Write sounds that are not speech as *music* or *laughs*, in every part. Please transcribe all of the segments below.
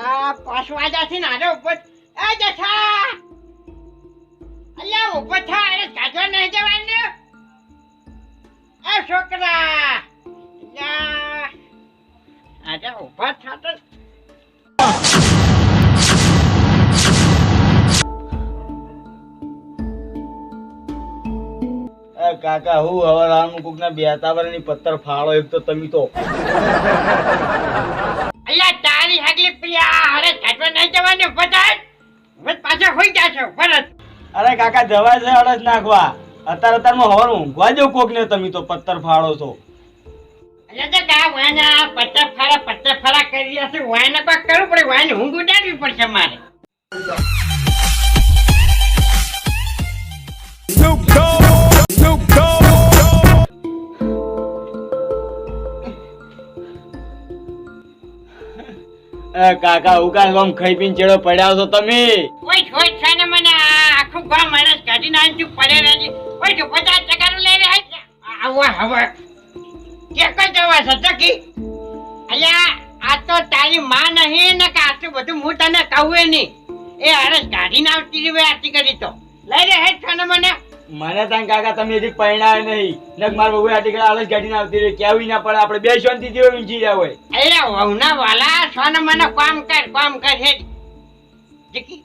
અલ્યા પાછવાજાથી નાનો ઉપર એ જઠા! અલ્યા ઉપર થા અરે કાઢવા નહીં જવાનું. એ છોકરા! અલ્યા આજે ઊભા થાતો એ કાકા હું હવે રામ કુક ના બેતાવરની પથ્થર ફાળો એક તો તમે તો. અલ્યા તારી આગલી પ્રિયા અરે કાઢવા નહીં જવાનું થાય હવે પાછા હોઈ જાશો ભરત. અરે કાકા જવા છે અડસ નાખવા. અત્યારે અત્યારમાં હવાર ઊંઘવા જો કોક ને તમે તો પથ્થર ફાળો છો. એટલે તો કા વાના પથ્થર ફાળા પથ્થર ફાળા કરી છે વાયના પણ કરવું પડે? વાયને ઊંઘ ઉડાડવી પડશે મારે. કાકા ઉકાન આમ ખાઈ પીને ચેડો પડ્યા છો તમે? ઓય ઓય છાને મને આખું ગામ મારે કાઢી નાખ્યું પડે રહી ઓય, તો પચાસ ટકાનું લઈ રહ્યા છે આવો હવે કે કઈ જવા ચકી અલ્યા, આ તો તારી માં નહીં, ને કે આટલું બધું હું તને કહું એ નહીં. એ અરે કાઢી ના આવતી રહી આરતી કરી તો. લઈ રે હેઠ છે ને મને. મને ત્યાં કાકા તમે હજી પરણાય નહીં. નક માર બહુ આટીકડા આલસ ગાડીને આવતી રહી. કેવી ના પડે, આપણે બે શાંતિ થી ઊંચી જાવ હોય. એ વહુના વાલા છો મને કામ કર કામ કર ચકી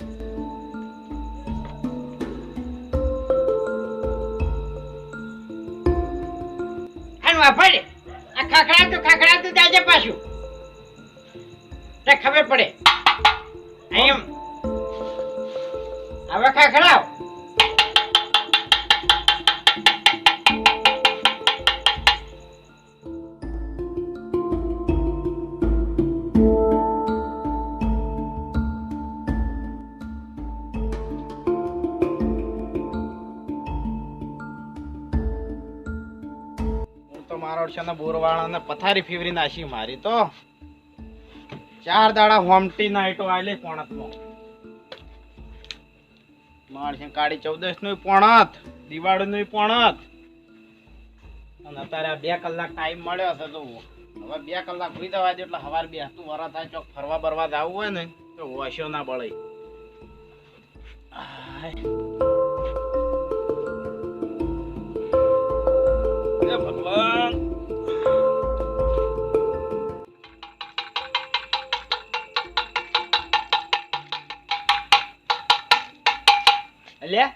હાલ વાપરે આ ખાખડા તો જાજે પાછું. તે ખબર પડે. એમ. હવે ખખડાવ મારો ને બોરવાળાને પથારી ફેવરી નાશી મારી તો. ચાર દાડા હોમટી નાઈટો આલે પોણતમાં છે કાળી ચૌદસનું પોણત દિવાળી નું પોણત. અને અત્યારે બે કલાક ટાઈમ મળ્યો છે તો હવે બે કલાક ફ્રી દવા દે એટલે સવાર બે તું વરા થાય, ચોક ફરવા બરવા જવું હોય ને, તો વસ્યો ના બળે. ભગવાન! લ્યા,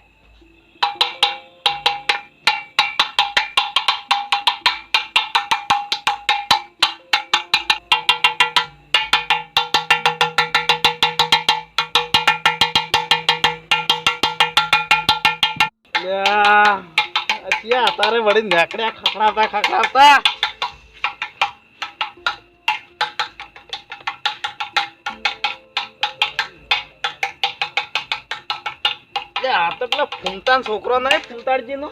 અત્યારે વળી નેકડ્યા ખખડાવતા ખખડાવતા. તો પેલા ફૂમતાન છોકરો નહીં ફૂમતાડજી નો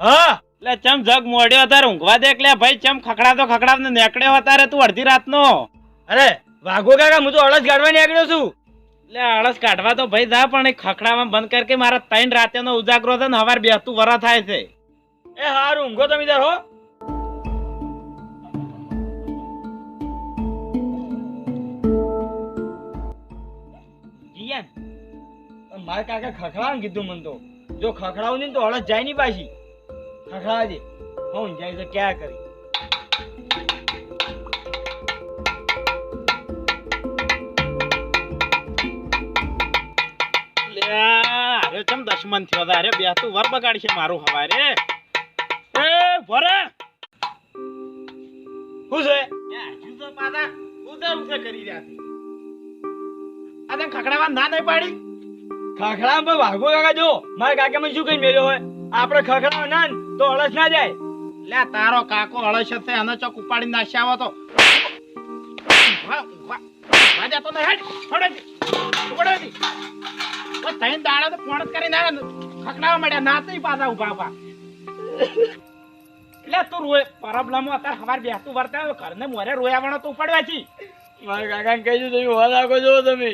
હા લે ચમ જગ મોડ્યો તારે ઊંઘવા દે એટલે ભાઈ ચમ ખખડાવતો ખખડાવતો નેકડ્યો તારે તું અડધી રાતનો. અરે વાઘો કાકા હું તો અળસ કાઢવા નીકળ્યો છું. એટલે આળસ કાઢવા તો ભાઈ જા પણ એ ખખડાવવા બંધ કર કે મારા ત્રણ રાતેનો ઉજાગરો છે ને હવાર બેસતું વરા થાય છે. એ હારું ઊંઘો તમે તાર હો. મારા કાકા ખખડાવ કીધું મને તો. જો ખખડાવ ને તો હળસ જાય નહીં પાછી. ખખડાવજે હું જાય તો ક્યાં કરી? લે અરે ચમ દશમન થયો અરે અરે બેસતું વર બગાડશે મારું હવારે. એ ભરે શું છે? હજુ તો પાછા ઉધર ઉધર કરી રહ્યા છે. આ તને ખખડાવા ના નહીં પાડી. ખખડાવ પર વાઘો કાકા જો મારા કાકા મને શું કઈ મેલ્યો હોય? આપણે ખખડાવ ના તો અળસ ના જાય. લે તારો કાકો અળસ હશે એને ચોક ઉપાડી નાખ્યા આવો તો. ઊંઘવા જતો નહીં, હેડ, છોડે છોડે દી. બસ દાડા તો પોણ કરીને આવ્યા ખખડાવા માંડ્યા નાતે પાછા ઊભા એટલે તું રોય પરબલામાં અત્યારે સવાર બેસતું વર્તા ઘરને મોરે રોયાવાનો તો ઉપાડવા છી. મારા કાકાને કહી દીધું હોવા છો તમે.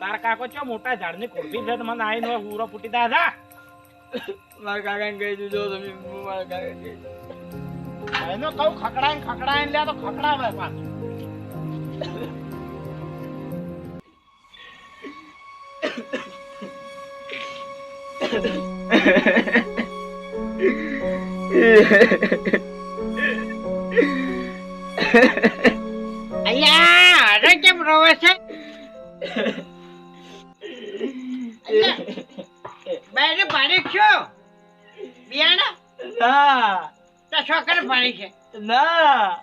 તારા કાકો ચો મોટા ઝાડની ખોરબી છે મને મને આઈને ઉરો ફૂટી દા જા મારા કાકાને કહી દીધું તમે મારા કાકાને કહી દીધું. એનો કહું ખકડાઈને ખકડાઈને લે તો ખકડાવે પાછું અલ્યા *laughs* ના. તો છોકરા પાડી છે. ના.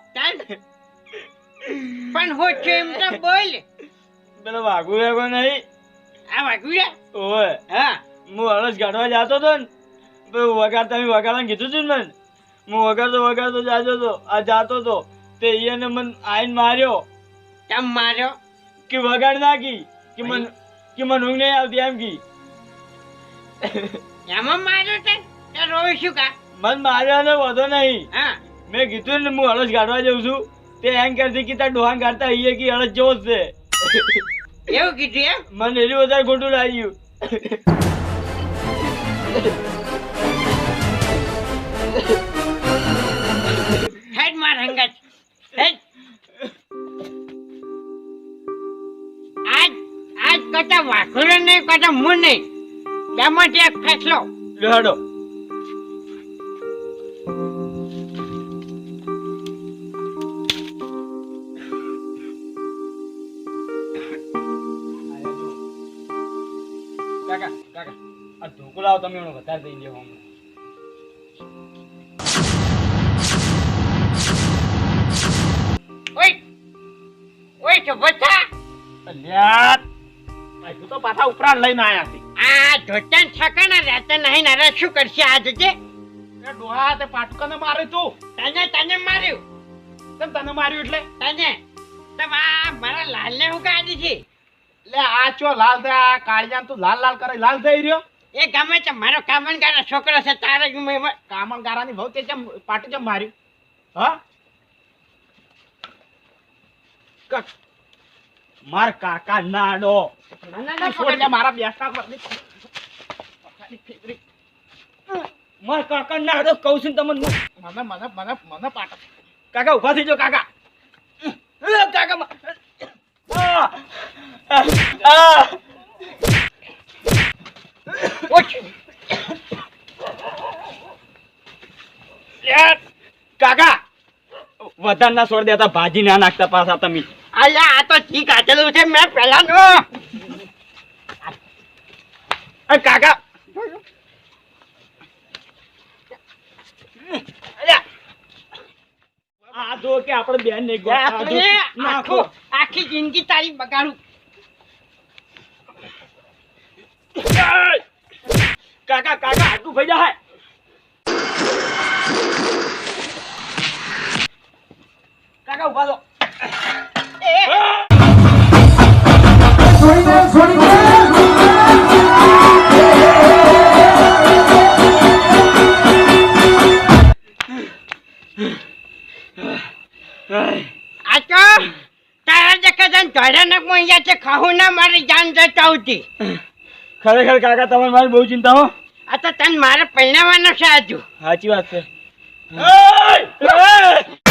પણ હું છું એમ તો બોલ. પેલો વાઘુ વેગો નહીં. આ વાગ્યું ઓય. હા. હું હળસ ગાઢવા જતો હતો ને પેલું વગાર તમે વગાડવાનું કીધું તું ને હું વગાડતો વગાડતો જાતો હતો આ જાતો હતો તે એને મને આઈને માર્યો. કેમ માર્યો? કે વગાડ નાખી કે મન કે મને ઊંઘ નહીં આવતી એમ કી. એમાં માર્યો તે? તે શું કા? મન માર્યો ને વધો નહીં. હા. મેં કીધું ને હું હળસ ગાડવા જઉં છું. તે એમ કરતી કે તાર ડોહાન કાઢતા આવીએ કે હળસ જવો જ છે. એવું કીધું એમ? મને એટલું વધારે ખોટું લાગ્યું. હેડ માર હંગત. હેડ. આજ આજ કતા વાઘુરો નહીં કતા હું નહીં. બેમાંથી એક ફેસલો. લડો આ ઢોકળા લાવો તમે એનો વધારે દઈ દેવો હમણાં ઓય! ઓય તો બતા લ્યા હજુ તો પાછા ઉપરાણ લઈને આયા છે? આ ધોતન ઠકાના રહેતા નહીં ને શું કરશે આ તે એ ડોહા તે પાટુકાને મારે તું? તને તને માર્યું? તમ તને માર્યું એટલે? તને? તમ આ મારા લાલને હું કાઢી છે? લે આ ચો લાલ થયા આ કાળિયાને તું લાલ લાલ કરે લાલ થઈ રહ્યો? એ ગમે છે મારો કામણગારા છોકરો છે તારે જ મેં કામણ ગારાની વહુ તે ચમ પાટું ચમ માર્યું હા? માર કાકા નાડો. મારા બેસતા માર કાકા નાડો કહું છું તમને મને મને મને મને પાટ. કાકા ઊભા થઈ જાઓ કાકા. કાકા કાકા વધારે ના છોડ દેતા ભાજી ના નાખતા પાછા તમે. અલ્યા આ તો ઠીક આચેલું છે મેં પહેલાનો નો કાકા. આ જો કે આપણે બેન ને ગયા આખી જિંદગી તારી બગાડું કાકા હાથું ભાઈ જાય કાકા ઊભા થો આ તો તારા દેખે તને ધોળે ને અહીંયા છે ખાવું ના મારી જાન જતા આવતી. ખરેખર કાકા તમારે મારી બહુ ચિંતા હો. આ તો તને મારે પહેરવાનો છે સાચી વાત છે.